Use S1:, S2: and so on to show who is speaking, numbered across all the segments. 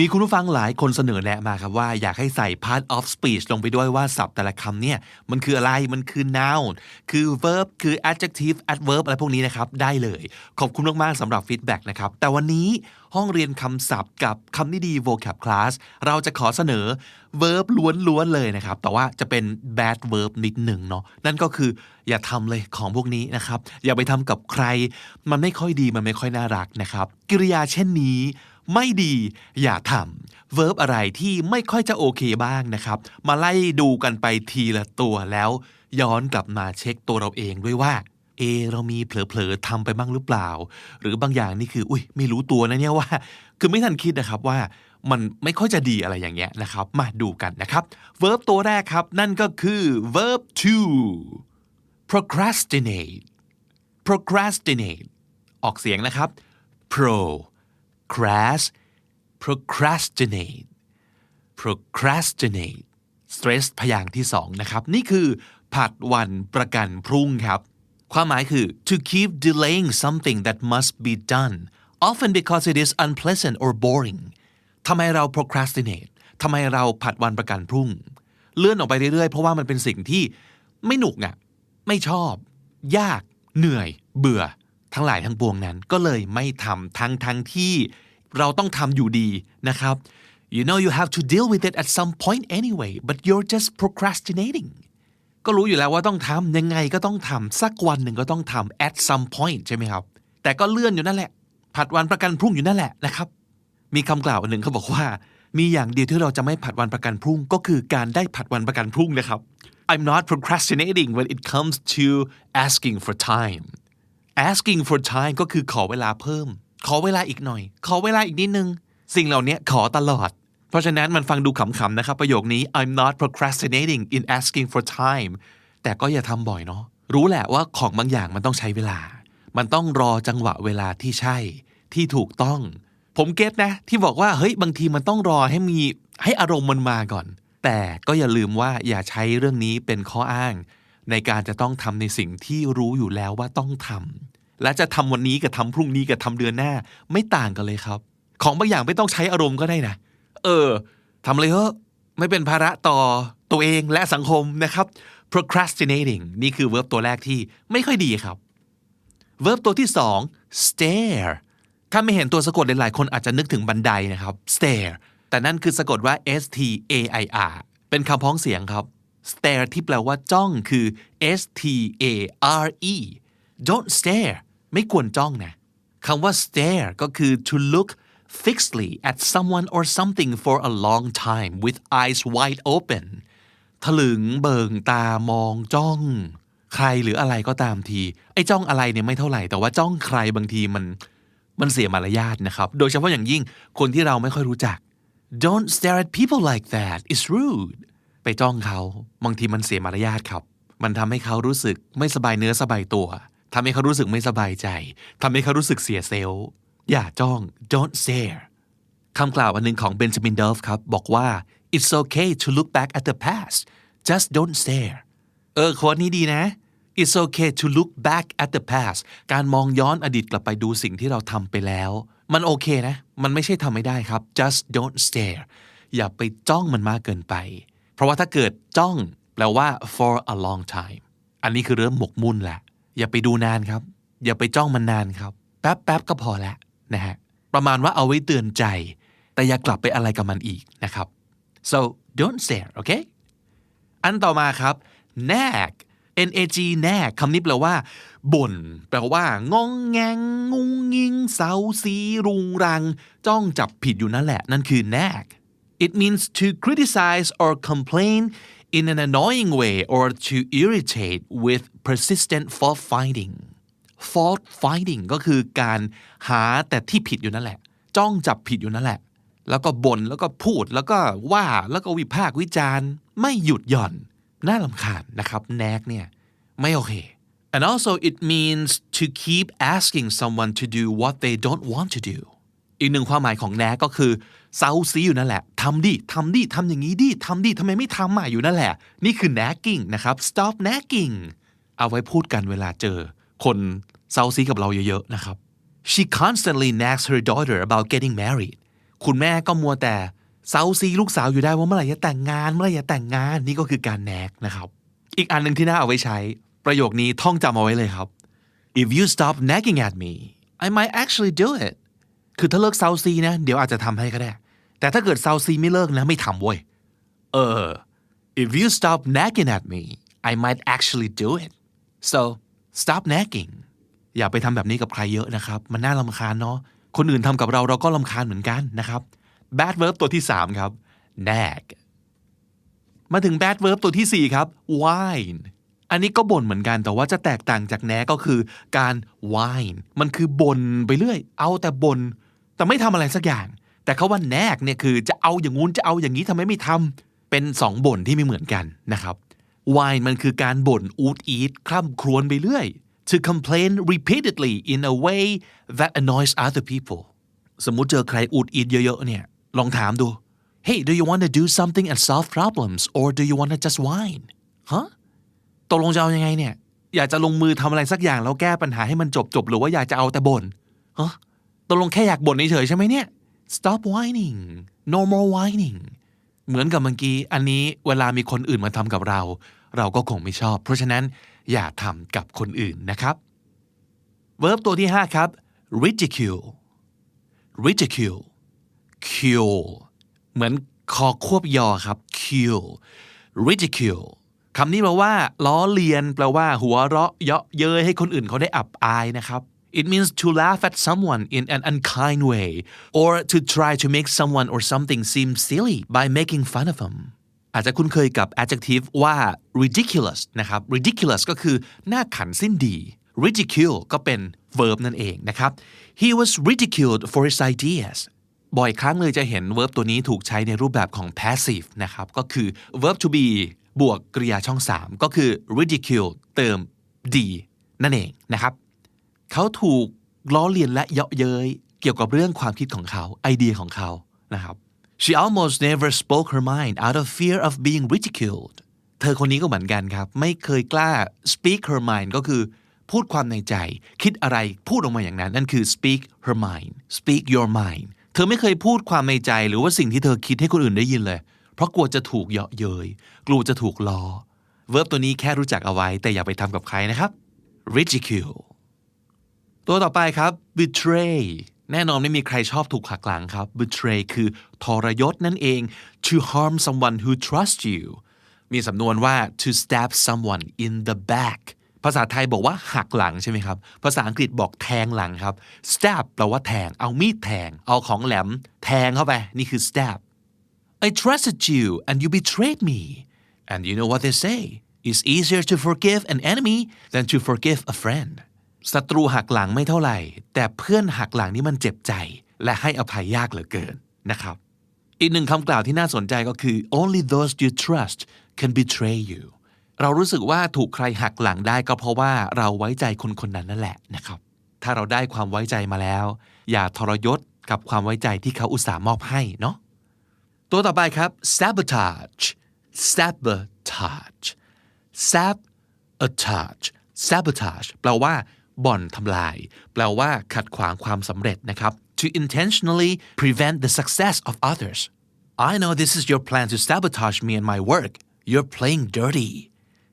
S1: มีคุณผู้ฟังหลายคนเสนอแนะมาครับว่าอยากให้ใส่ part of speech ลงไปด้วยว่าศัพท์แต่ละคำเนี่ย มันคืออะไรมันคือ noun คือ verb คือ adjective adverb อะไรพวกนี้นะครับ ได้เลย ขอบคุณมาก ๆสำหรับ feedback นะครับ แต่วันนี้ห้องเรียนคำศัพท์กับคำนิดี vocab class เราจะขอเสนอ verb ล้วนๆเลยนะครับ แต่ว่าจะเป็น bad verb นิดหนึ่งเนาะนั่นก็คืออย่าทำเลยของพวกนี้นะครับ อย่าไปทำกับใคร มันไม่ค่อยดีมันไม่ค่อยน่ารักนะครับ กิริยาเช่นนี้ ไม่ดีอย่าทำ verb อะไรที่ไม่ค่อยจะโอเคบ้างนะครับ มาไล่ดูกันไปทีละตัวแล้ว ย้อนกลับมาเช็คตัวเราเองด้วยว่า เอ เรามีเผลอๆทำไปบ้างหรือเปล่า หรือบางอย่างนี่คือ อุ้ยไม่รู้ตัวนะเนี่ยว่า คือไม่ทันคิดนะครับว่ามันไม่ค่อยจะดีอะไรอย่างเงี้ยนะครับ มาดูกันนะครับ verb ตัวแรกครับ นั่นก็คือ verb to procrastinate procrastinate ออกเสียงนะครับ pro crash procrastinate procrastinate stress พยางที่สองนะครับ นี่คือผัดวันประกันพรุ่งครับ ความหมายคือ to keep delaying something that must be done often because it is unpleasant or boring ทำไมเรา procrastinate ทำไมเราผัดวันประกันพรุ่ง เลื่อนออกไปเรื่อยๆ เพราะว่ามันเป็นสิ่งที่ไม่หนุกอะ่ะไม่ชอบ ยาก เหนื่อย เบื่อ ทั้งหลายทั้งปวงนั้นก็เลยไม่ทำทั้งทั้งที่เราต้องทำอยู่ดีนะครับ you know you have to deal with it at some point anyway but you're just procrastinating ก็รู้อยู่แล้วว่าต้องทำยังไงก็ต้องทำสักวันหนึ่งก็ต้องทำ at some point ใช่ไหมครับ แต่ก็เลื่อนอยู่นั่นแหละ ผัดวันประกันพรุ่งอยู่นั่นแหละนะครับ มีคำกล่าวอันหนึ่งเขาบอกว่า มีอย่างเดียวที่เราจะไม่ผัดวันประกันพรุ่ง ก็คือการได้ผัดวันประกันพรุ่งนะครับ I'm not procrastinating when it comes to asking for time asking for time ก็คือขอเวลาเพิ่ม ขอเวลาอีกหน่อย ขอเวลาอีกนิดนึง สิ่งเหล่านี้ขอตลอด เพราะฉะนั้นมันฟังดูขำๆนะครับประโยคนี้ I'm not procrastinating in asking for time แต่ก็อย่าทำบ่อยเนาะรู้แหละว่าของบางอย่างมันต้องใช้เวลา มันต้องรอจังหวะเวลาที่ใช่ ที่ถูกต้อง ผมเก็ตนะ ที่บอกว่าเฮ้ยบางทีมันต้องรอให้มีให้อารมณ์มันมาก่อน แต่ก็อย่าลืมว่าอย่าใช้เรื่องนี้เป็นข้ออ้าง ในการจะต้องทำในสิ่งที่รู้อยู่แล้วว่าต้องทำและจะทำวันนี้กับทำพรุ่งนี้กับทำเดือนหน้า ไม่ต่างกันเลยครับ ของบางอย่างไม่ต้องใช้อารมณ์ก็ได้นะ เออทำเลยเถอะไม่เป็นภาระต่อตัวเองและสังคมนะครับ procrastinating นี่คือ verb ตัวแรกที่ไม่ค่อยดีครับ verb ตัวที่สอง stare ถ้าไม่เห็นตัวสะกดหลายๆ คนอาจจะนึกถึงบันไดนะครับ stare แต่นั่นคือสะกดว่า s t a i r เป็นคำพ้องเสียงครับ stare ที่แปลว่าจ้องคือ s t a r e don't stare ไม่ควรจ้องนะคำว่า stare ก็คือ to look fixedly at someone or something for a long time with eyes wide open ถลึงเบิงตามองจ้อง ใครหรืออะไรก็ตามที ไอ้จ้องอะไรเนี่ยไม่เท่าไหร่ แต่ว่าจ้องใครบางทีมันมันเสียมารยาทนะครับ โดยเฉพาะอย่างยิ่งคนที่เราไม่ค่อยรู้จัก don't stare at people like that it's rude ไปจ้องเขาบางทีมันเสียมารยาทครับ มันทำให้เขารู้สึกไม่สบายเนื้อสบายตัวทำให้เขารู้สึกไม่สบายใจทำให้เขารู้สึกเสียเซลล์อย่าจ้อง don't stare คำกล่าวอันหนึ่งของเบนจามินเดฟครับ บอกว่า it's okay to look back at the past just don't stare เออโค้ดนี้ดีนะ it's okay to look back at the past การมองย้อนอดีตกลับไปดูสิ่งที่เราทำไปแล้ว มันโอเคนะ มันไม่ใช่ทำไม่ได้ครับ just don't stare อย่าไปจ้องมันมากเกินไป เพราะว่าถ้าเกิดจ้องแปลว่า for a long time อันนี้คือเริ่มหมกมุ่นแหละ อย่าไปดูนานครับ อย่าไปจ้องมันนานครับ แป๊บแป๊บก็พอแล้วนะฮะประมาณว่าเอาไว้เตือนใจ แต่อย่ากลับไปอะไรกับมันอีกนะครับ so don't stare okay อันต่อมาครับ nag n a g nag คำนี้แปลว่าบ่นแปลว่างองแงงงุงงิงเซาซี รุงรัง จ้องจับผิดอยู่นั่นแหละ นั่นคือ nag it means to criticize or complain in an annoying way or to irritate with persistent fault finding fault finding ก็คือการหาแต่ที่ผิดอยู่นั่นแหละ จ้องจับผิดอยู่นั่นแหละ แล้วก็บ่นแล้วก็พูดแล้วก็ว่าแล้วก็วิพากษ์วิจารณ์ ไม่หยุดหย่อน น่าลำคาญนะครับแนกเนี่ย ไม่โอเค and also it means to keep asking someone to do what they don't want to do อีกหนึ่งความหมายของแนก็คือเซาซีอยู่นั่นแหละทำดิทำดิทำอย่างนี้ดิทำดิทำไมไม่ทำอะอยู่นั่นแหละ นี่คือ nagging นะครับ stop nagging เอาไว้พูดกันเวลาเจอ คนเซาซีกับเราเยอะๆนะครับ she constantly nags her daughter about getting married คุณแม่ก็มัวแต่เซาซีลูกสาวอยู่ได้ว่าเมื่อไหร่จะแต่งงาน เมื่อไหร่จะแต่งงานนี่ก็คือการแนกนะครับ อีกอันหนึ่งที่น่าเอาไว้ใช้ ประโยคนี้ท่องจำเอาไว้เลยครับ if you stop nagging at me I might actually do it คือถ้าเลิกเซาซีนะเดี๋ยวอาจจะทำให้ก็ได้ แต่ถ้าเกิดเซาซีไม่เลิกนะไม่ทำเว้ยเออ if you stop nagging at me I might actually do it so stop nagging อย่าไปทำแบบนี้กับใครเยอะนะครับ มันน่ารำคาญเนาะคนอื่นทำกับเราเราก็รำคาญเหมือนกันนะครับ bad verb ตัวที่ 3 ครับ nag มาถึง bad verb ตัวที่ 4 ครับ whine อันนี้ก็บ่นเหมือนกันแต่ว่าจะแตกต่างจากแนก็คือการ whine มันคือบ่นไปเรื่อย เอาแต่บ่น แต่ไม่ทำอะไรสักอย่าง แต่เขาว่าแนกเนี่ยคือจะเอาอย่างงู้นจะเอาอย่างนี้ทำไมไม่ทำเป็นสองบ่นที่ไม่เหมือนกันนะครับ whine มันคือการบ่นอูดอีดคร่ำครวญไปเรื่อย to complain repeatedly in a way that annoys other people สมมุติเจอใครอูดอีดเยอะๆเนี่ยลองถามดู Hey do you want to do something and solve problems or do you want to just whine ฮะตกลงจะเอายังไงเนี่ย อยากจะลงมือทำอะไรสักอย่างแล้วแก้ปัญหาให้มันจบจบๆหรือว่าอยากจะเอาแต่บ่นฮะ ตกลงแค่อยากบ่นเฉยใช่ไหมเนี่ย stop whining no more whining เหมือนกับเมื่อกี้ อันนี้เวลามีคนอื่นมาทำกับเรา เราก็คงไม่ชอบ เพราะฉะนั้นอย่าทำกับคนอื่นนะครับ verb ตัวที่ 5 ครับ ridicule ridicule cule เหมือนคอควบยอครับ cule ridicule คำนี้แปลว่า ล้อเลียน แปลว่า หัวเราะ เยาะเย้ยให้คนอื่นเขาได้อับอายนะครับ It means to laugh at someone in an unkind way or to try to make someone or something seem silly by making fun of them อาจจะคุ้นเคยกับ adjective ว่า ridiculous นะครับ ridiculous ก็คือหน้าขันสิ้นดี ridicule ก็เป็น verb นั่นเองนะครับ he was ridiculed for his ideas บ่อยครั้งเลยจะเห็น verb ตัวนี้ถูกใช้ในรูปแบบของ passive นะครับก็คือ verb to be บวกกริยาช่อง 3 ก็คือ ridicule เติม d นั่นเองนะครับ เขาถูกล้อเลียนและเยาะเย้ยเกี่ยวกับเรื่องความคิดของเขาไอเดียของเขานะครับ she almost never spoke her mind out of fear of being ridiculed เธอคนนี้ก็เหมือนกันครับ ไม่เคยกล้า speak her mind ก็คือพูดความในใจ คิดอะไรพูดออกมาอย่างนั้น นั่นคือ speak her mind speak your mind เธอไม่เคยพูดความในใจหรือว่าสิ่งที่เธอคิดให้คนอื่นได้ยินเลย เพราะกลัวจะถูกเยาะเย้ยกลัวจะถูกล้อ verb ตัวนี้แค่รู้จักเอาไว้ แต่อย่าไปทำกับใครนะครับ ridicule ตัวต่อไปครับ betray แน่นอนไม่มีใครชอบถูกหักหลังครับ betray คือทรยศนั่นเอง to harm someone who trusts you มีสำนวนว่า to stab someone in the back ภาษาไทยบอกว่าหักหลังใช่ไหมครับ ภาษาอังกฤษบอกแทงหลังครับ stab แปลว่าแทง เอามีดแทง เอาของแหลม แทงเข้าไป นี่คือ stab I trusted you and you betrayed me and you know what they say it's easier to forgive an enemy than to forgive a friend ศัตรูหักหลังไม่เท่าไหร่ แต่เพื่อนหักหลังนี่มันเจ็บใจ และให้อภัยยากเหลือเกินนะครับ อีกหนึ่งคำกล่าวที่น่าสนใจก็คือ only those you trust can betray you เรารู้สึกว่าถูกใครหักหลังได้ก็เพราะว่าเราไว้ใจคนคนนั้นนั่นแหละนะครับ ถ้าเราได้ความไว้ใจมาแล้ว อย่าทรยศกับความไว้ใจที่เขาอุตส่าห์มอบให้เนาะตัวต่อไปครับ sabotage sabotage sabotage sabotage แปลว่า บ่อนทำลาย แปลว่า ขัดขวางความสำเร็จนะครับ to intentionally prevent the success of others I know this is your plan to sabotage me and my work you're playing dirty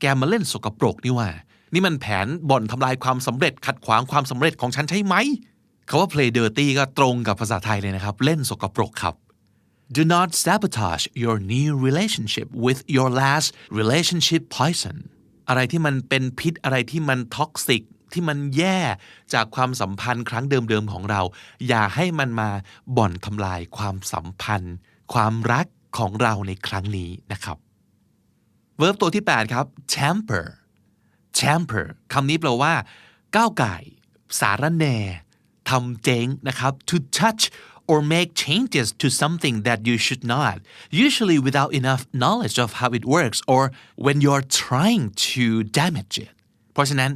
S1: แกมาเล่นสกปรกนี่ว่า นี่มันแผนบ่อนทำลายความสำเร็จ ขัดขวางความสำเร็จของฉันใช่ไหมคาว่า play dirty ก็ตรงกับภาษาไทยเลยนะครับ เล่นสกปรกครับ Do not sabotage your new relationship with your last relationship poison อะไรที่มันเป็นพิษอะไรที่มันท็อกซิก ที่มันแย่จากความสัมพันธ์ครั้งเดิมๆของเรา อย่าให้มันมาบ่อนทำลายความสัมพันธ์ ความรักของเราในครั้งนี้นะครับ verb ตัวที่ 8 ครับ temper temper คำนี้แปลว่า ก้าวไก่ สารแน่ทำเจ๊งนะครับ to touch or make changes to something that you should not usually without enough knowledge of how it works or when you're trying to damage it เพราะฉะนั้น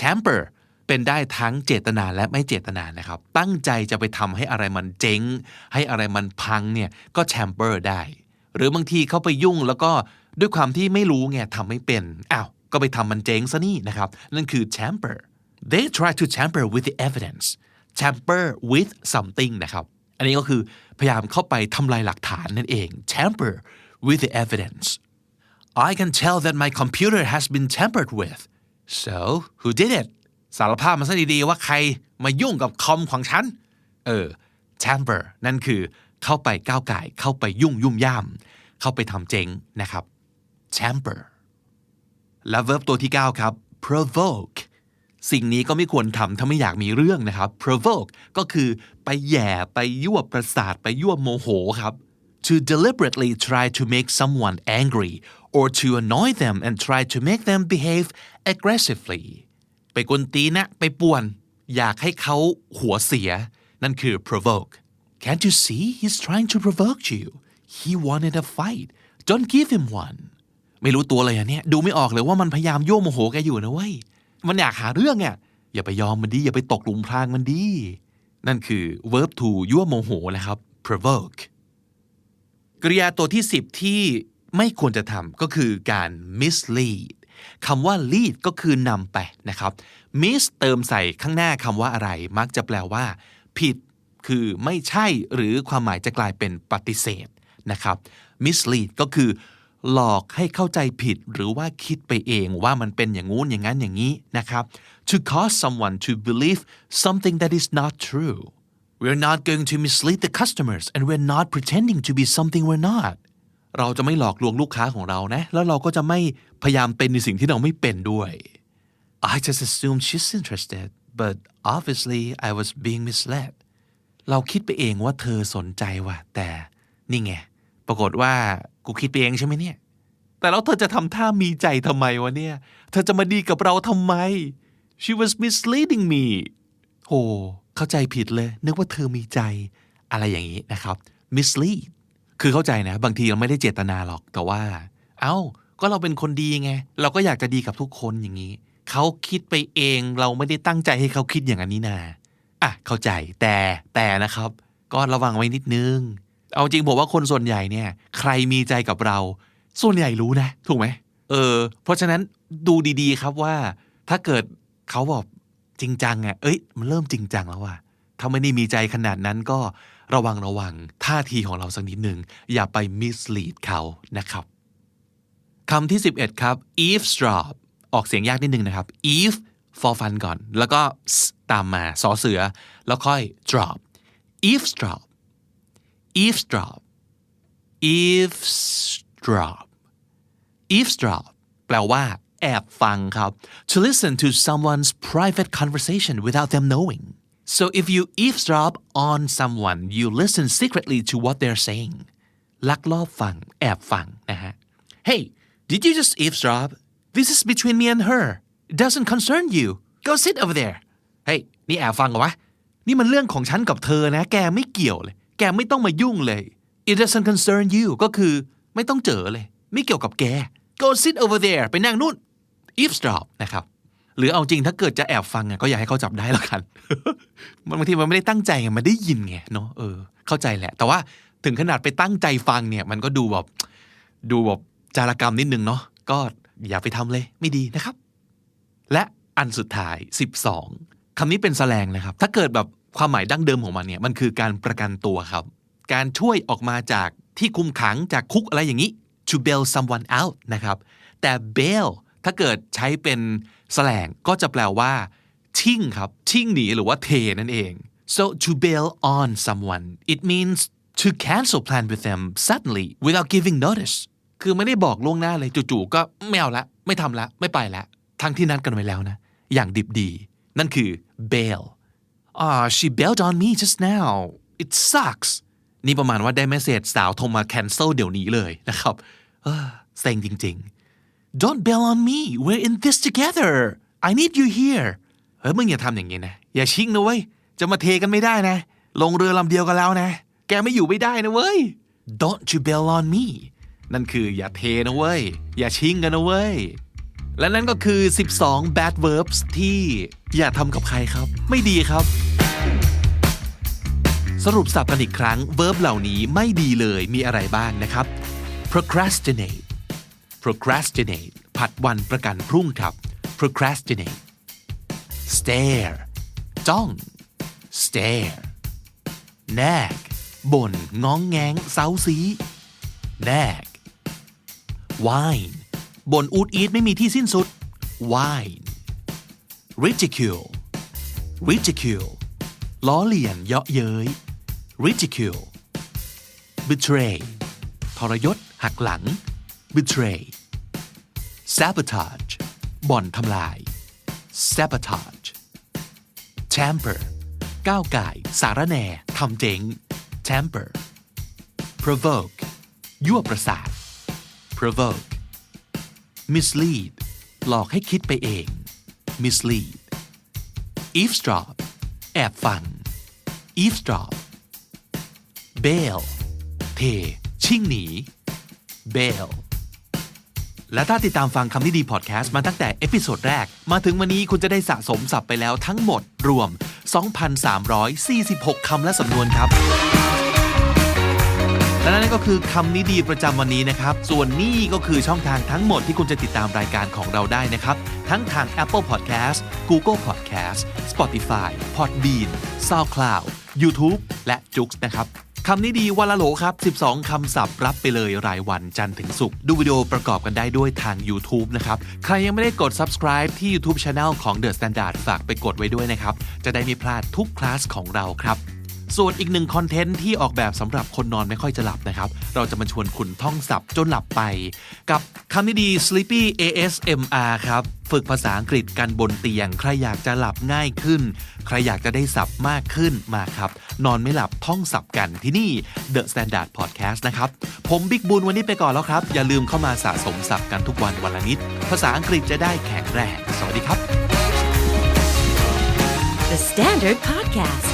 S1: champer เป็นได้ทั้งเจตนาและไม่เจตนานะครับ ตั้งใจจะไปทำให้อะไรมันเจ๊ง ให้อะไรมันพังเนี่ยก็ champer ได้ หรือบางทีเขาไปยุ่งแล้วก็ด้วยความที่ไม่รู้ไงทำไม่เป็นอ้าวก็ไปทำมันเจ๊งซะนี่นะครับ นั่นคือ champer they try to tamper with the evidence tamper with something นะครับ อันนี้ก็คือพยายามเข้าไปทำลายหลักฐานนั่นเอง tamper with the evidence I can tell that my computer has been tampered with so who did it สารภาพมาซะดีๆว่าใครมายุ่งกับคอมของฉัน เออ tamper นั่นคือเข้าไปก้าวไก่เข้าไปยุ่งยุ่มย่าม เข้าไปทำเจ๊งนะครับ tamper และ verb ตัวที่ 9 ครับ provoke สิ่งนี้ก็ไม่ควรทำถ้าไม่อยากมีเรื่องนะครับ provoke ก็คือไปแย่ไปยั่วประสาทไปยั่วโมโหครับ to deliberately try to make someone angry or to annoy them and try to make them behave aggressively ไปกวนตีนะ ไปป่วน อยากให้เขาหัวเสีย นั่นคือ provoke can't you see he's trying to provoke you he wanted a fight don't give him one ไม่รู้ตัวเลยอะเนี่ย ดูไม่ออกเลยว่ามันพยายามยั่วโมโหแกอยู่นะเว้ย มันอยากหาเรื่องอะอย่าไปยอมมันดี อย่าไปตกหลุมพรางมันดี นั่นคือ verb to ยั่วโมโหนะครับ provoke กริยาตัวที่ 10 ที่ ไม่ควรจะทำก็คือการ mislead คำว่า lead ก็คือนำไปนะครับ mis เติมใส่ข้างหน้าคำว่าอะไร มักจะแปลว่า ผิด คือไม่ใช่หรือความหมายจะกลายเป็นปฏิเสธนะครับ mislead ก็คือ หลอกให้เข้าใจผิดหรือว่าคิดไปเองว่ามันเป็นอย่างงู้นอย่างนั้นอย่างนี้นะครับ to cause someone to believe something that is not true We're not going to mislead the customers and we're not pretending to be something we're not เราจะไม่หลอกลวงลูกค้าของเรานะ แล้วเราก็จะไม่พยายามเป็นในสิ่งที่เราไม่เป็นด้วย I just assumed she's interested but obviously I was being misled เราคิดไปเองว่าเธอสนใจว่ะ แต่นี่ไง ปรากฏว่ากูคิดไปเองใช่ไหมเนี่ย แต่แล้วเธอจะทำท่ามีใจทำไมวะเนี่ย เธอจะมาดีกับเราทำไม she was misleading me โห เข้าใจผิดเลย นึกว่าเธอมีใจ อะไรอย่างนี้นะครับ mislead คือเข้าใจนะ บางทีเราไม่ได้เจตนาหรอกแต่ว่า เอ้า ก็เราเป็นคนดีไง เราก็อยากจะดีกับทุกคนอย่างนี้ เขาคิดไปเองเราไม่ได้ตั้งใจให้เขาคิดอย่างนี้นาอะเข้าใจแต่แต่นะครับ ก็ระวังไว้นิดนึง เอาจริงผมว่าคนส่วนใหญ่เนี่ย ใครมีใจกับเรา ส่วนใหญ่รู้นะ ถูกไหมเออ เพราะฉะนั้นดูดีๆครับว่า ถ้าเกิดเขาบอกจริงจังอะเอ้ย มันเริ่มจริงจังแล้วว่ะถ้าไม่ได้มีใจขนาดนั้นก็ ระวังระวังท่าทีของเราสักนิดหนึ่งอย่าไป mislead เขานะครับคำที่ 11 ครับ eavesdrop ออกเสียงยากนิดนึงนะครับ eve for fun ก่อน แล้วก็ตามมาสอเสือ แล้วค่อย drop eavesdrop eavesdrop eavesdrop eavesdrop แปลว่า แอบฟังครับ to listen to someone's private conversation without them knowing so if you eavesdrop on someone you listen secretly to what they're saying ลักลอบฟัง แอบฟังนะฮะ hey did you just eavesdrop this is between me and her it doesn't concern you go sit over there เฮ้ยนี่แอบฟังเหรอวะ นี่มันเรื่องของฉันกับเธอนะ แกไม่เกี่ยวเลย แกไม่ต้องมายุ่งเลย it doesn't concern you ก็คือไม่ต้องเจอเลย ไม่เกี่ยวกับแก go sit over there ไปนั่งนู่น eavesdrop นะครับ หรือเอาจริงถ้าเกิดจะแอบฟังอะก็อย่าให้เขาจับได้แล้วกันมันบางทีมันไม่ได้ตั้งใจไงมันได้ยินไงเนาะเออเข้าใจแหละ แต่ว่าถึงขนาดไปตั้งใจฟังเนี่ยมันก็ดูแบบดูแบบจารกรรมนิดนึงเนาะก็อย่าไปทำเลยไม่ดีนะครับ และอันสุดท้าย 12คำนี้เป็นแสลงนะครับ ถ้าเกิดแบบความหมายดั้งเดิมของมันเนี่ยมันคือการประกันตัวครับ การช่วยออกมาจากที่คุมขังจากคุกอะไรอย่างนี้ to bail someone out นะครับ แต่ bail ถ้าเกิดใช้เป็นแสลงก็จะแปลว่าทิ้งครับทิ้งหนีหรือว่าเทนั่นเอง so to bail on someone it means to cancel plan with them suddenly without giving notice คือไม่ได้บอกล่วงหน้าเลยจู่ๆก็ไม่เอาละ ไม่ทำละ ไม่ไปละ ทั้งที่นัดกันไว้แล้วนะ อย่างดิบดี นั่นคือ bail ah she bailed on me just now it sucks นี่ประมาณว่าได้เมสเซจสาวโทรมา cancel เดี๋ยวนี้เลยนะครับเออเซ็งจริงๆ don't bail on me we're in this together I need you here เฮ้ยมึงอย่าทำอย่างนี้นะ อย่าชิงนะเว้ย จะมาเทกันไม่ได้นะ ลงเรือลำเดียวกันแล้วนะ แกไม่อยู่ไม่ได้นะเว้ย don't you bail on me นั่นคืออย่าเทนะเว้ย อย่าชิงกันนะเว้ย และนั่นก็คือ 12 bad verbs ที่อย่าทำกับใครครับ ไม่ดีครับ สรุปสับกันอีกครั้ง verb เหล่านี้ไม่ดีเลยมีอะไรบ้างนะครับ procrastinate procrastinate ผัดวันประกันพรุ่งครับ procrastinate stare จ้อง stare nag บ่นง้องแงงเซาซี nag whine บ่นอูดอีดไม่มีที่สิ้นสุด whine ridicule ridicule ล้อเลียนเยาะเย้ย ridicule betray ทรยศหักหลัง betray sabotage บ่อนทำลาย sabotage tamper ก้าวไก่สารแหน่ทำเจ๋ง tamper provoke ยั่วประสาท provoke mislead หลอกให้คิดไปเอง mislead eavesdrop แอบฟัง eavesdrop bail เท ชิ่งหนี bail และถ้าติดตามฟังคำนี้ดีพอดแคสต์มาตั้งแต่เอพิโซดแรก มาถึงวันนี้คุณจะได้สะสมศัพท์ไปแล้วทั้งหมดรวม 2,346 คำและสำนวนครับ และนั่นก็คือคำนี้ดีประจำวันนี้นะครับ ส่วนนี่ก็คือช่องทางทั้งหมดที่คุณจะติดตามรายการของเราได้นะครับ ทั้งทาง Apple Podcast Google Podcast Spotify Podbean SoundCloud YouTube และ j o o x นะครับ คำนี้ดีวันละโหลครับ 12 คำศัพท์รับไปเลยรายวันจันทร์ถึงศุกร์ดูวิดีโอประกอบกันได้ด้วยทาง YouTube นะครับ ใครยังไม่ได้กด subscribe ที่ YouTube Channel ของ The Standard ฝากไปกดไว้ด้วยนะครับ จะได้ไม่พลาดทุกคลาสของเราครับ ส่วนอีกหนึ่งคอนเทนต์ที่ออกแบบสำหรับคนนอนไม่ค่อยจะหลับนะครับ เราจะมาชวนคุณท่องศัพท์จนหลับไป กับคำนิดี Sleepy ASMR ครับ ฝึกภาษาอังกฤษกันบนเตียง ใครอยากจะหลับง่ายขึ้น ใครอยากจะได้ศัพท์มากขึ้นมาครับ นอนไม่หลับท่องศัพท์กันที่นี่ The Standard Podcast นะครับ ผมบิ๊กบุญวันนี้ไปก่อนแล้วครับ อย่าลืมเข้ามาสะสมศัพท์กันทุกวันวันละนิด ภาษาอังกฤษจะได้แข็งแรง สวัสดีครับ
S2: The Standard Podcast,